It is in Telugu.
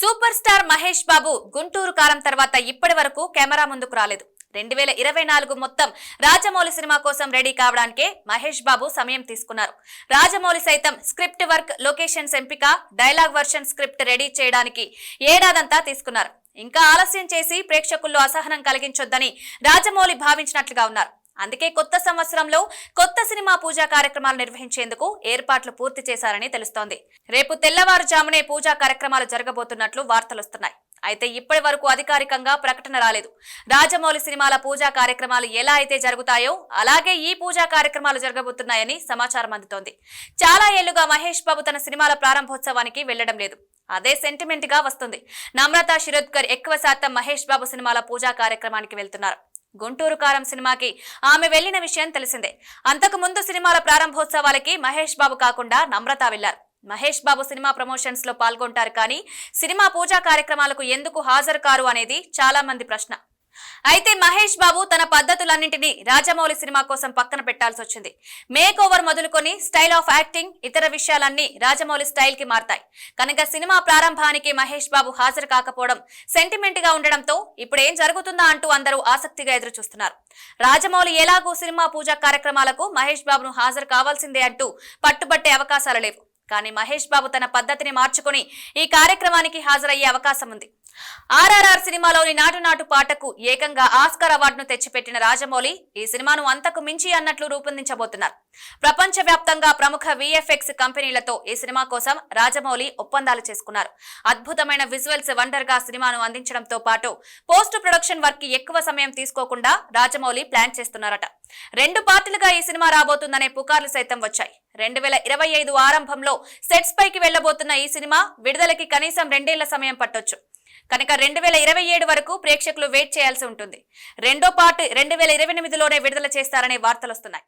సూపర్ స్టార్ మహేష్ బాబు గుంటూరు కాలం తర్వాత ఇప్పటి వరకు కెమెరా ముందుకు రాలేదు. రెండు వేల ఇరవై నాలుగు మొత్తం రాజమౌళి సినిమా కోసం రెడీ కావడానికే మహేష్ బాబు సమయం తీసుకున్నారు. రాజమౌళి సైతం స్క్రిప్ట్ వర్క్ లొకేషన్స్ ఎంపిక డైలాగ్ వర్షన్ స్క్రిప్ట్ రెడీ చేయడానికి ఏడాదంతా తీసుకున్నారు. ఇంకా ఆలస్యం చేసి ప్రేక్షకుల్లో అసహనం కలిగించొద్దని రాజమౌళి భావించినట్లుగా ఉన్నారు. అందుకే కొత్త సంవత్సరంలో కొత్త సినిమా పూజా కార్యక్రమాలు నిర్వహించేందుకు ఏర్పాట్లు పూర్తి చేశారని తెలుస్తోంది. రేపు తెల్లవారుజామునే పూజా కార్యక్రమాలు జరగబోతున్నట్లు వార్తలొస్తున్నాయి అయితే ఇప్పటి వరకు అధికారికంగా ప్రకటన రాలేదు. రాజమౌళి సినిమాల పూజా కార్యక్రమాలు ఎలా అయితే జరుగుతాయో అలాగే ఈ పూజా కార్యక్రమాలు జరగబోతున్నాయని సమాచారం అందుతోంది. చాలా ఏళ్ళుగా మహేష్ బాబు తన సినిమాల ప్రారంభోత్సవానికి వెళ్ళడం లేదు. అదే సెంటిమెంట్గా వస్తుంది. నమ్రత శిరోద్కర్ ఎక్కువ శాతం మహేష్ బాబు సినిమాల పూజా కార్యక్రమానికి వెళ్తున్నారు. గుంటూరు కారం సినిమాకి ఆమె వెళ్ళిన విషయం తెలిసిందే. అంతకు ముందు సినిమాల ప్రారంభోత్సవాలకి మహేష్ బాబు కాకుండా నమ్రత వెళ్ళారు మహేష్ బాబు సినిమా ప్రమోషన్స్లో పాల్గొంటారు కానీ సినిమా పూజా కార్యక్రమాలకు ఎందుకు హాజరు కారు అనేది చాలా మంది ప్రశ్న. అయితే మహేష్ బాబు తన పద్ధతులన్నింటినీ రాజమౌళి సినిమా కోసం పక్కన పెట్టాల్సి వచ్చింది. మేక్ ఓవర్ మొదలుకొని స్టైల్ ఆఫ్ యాక్టింగ్ ఇతర విషయాలన్నీ రాజమౌళి స్టైల్కి మారతాయి. కనుక సినిమా ప్రారంభానికి మహేష్ బాబు హాజరు కాకపోవడం సెంటిమెంట్గా ఉండడంతో ఇప్పుడు ఏం జరుగుతుందా అంటూ అందరూ ఆసక్తిగా ఎదురు చూస్తున్నారు రాజమౌళి ఎలాగూ సినిమా పూజా కార్యక్రమాలకు మహేష్ బాబును హాజరు కావాల్సిందే అంటూ పట్టుబట్టే అవకాశాలు లేవు. కానీ మహేష్ బాబు తన పద్ధతిని మార్చుకుని ఈ కార్యక్రమానికి హాజరయ్యే అవకాశం ఉంది. ఆర్ఆర్ఆర్ సినిమాలోని నాటు నాటు పాటకు ఏకంగా ఆస్కార్ అవార్డును తెచ్చిపెట్టిన రాజమౌళి ఈ సినిమాను అంతకు మించి అన్నట్లు రూపొందించబోతున్నారు. ప్రపంచ వ్యాప్తంగా ప్రముఖ విఎఫ్ఎక్స్ కంపెనీలతో ఈ సినిమా కోసం రాజమౌళి ఒప్పందాలు చేసుకున్నారు. అద్భుతమైన విజువల్స్ వండర్గా సినిమాను అందించడంతో పాటు పోస్ట్ ప్రొడక్షన్ వర్క్కి ఎక్కువ సమయం తీసుకోకుండా రాజమౌళి ప్లాన్ చేస్తున్నారట. రెండు పార్టీలుగా ఈ సినిమా రాబోతుందనే పుకార్లు సైతం వచ్చాయి. రెండు వేల ఇరవై ఐదు ఆరంభంలో సెట్స్ పైకి వెళ్ళబోతున్న ఈ సినిమా విడుదలకి కనీసం రెండేళ్ళ సమయం పట్టొచ్చు. కనుక రెండు వేల ఇరవై ఏడు వరకు ప్రేక్షకులు వెయిట్ చేయాల్సి ఉంటుంది. రెండో పార్ట్ రెండు వేల ఇరవై ఎనిమిదిలోనే విడుదల చేస్తారనే వార్తలు వస్తున్నాయి.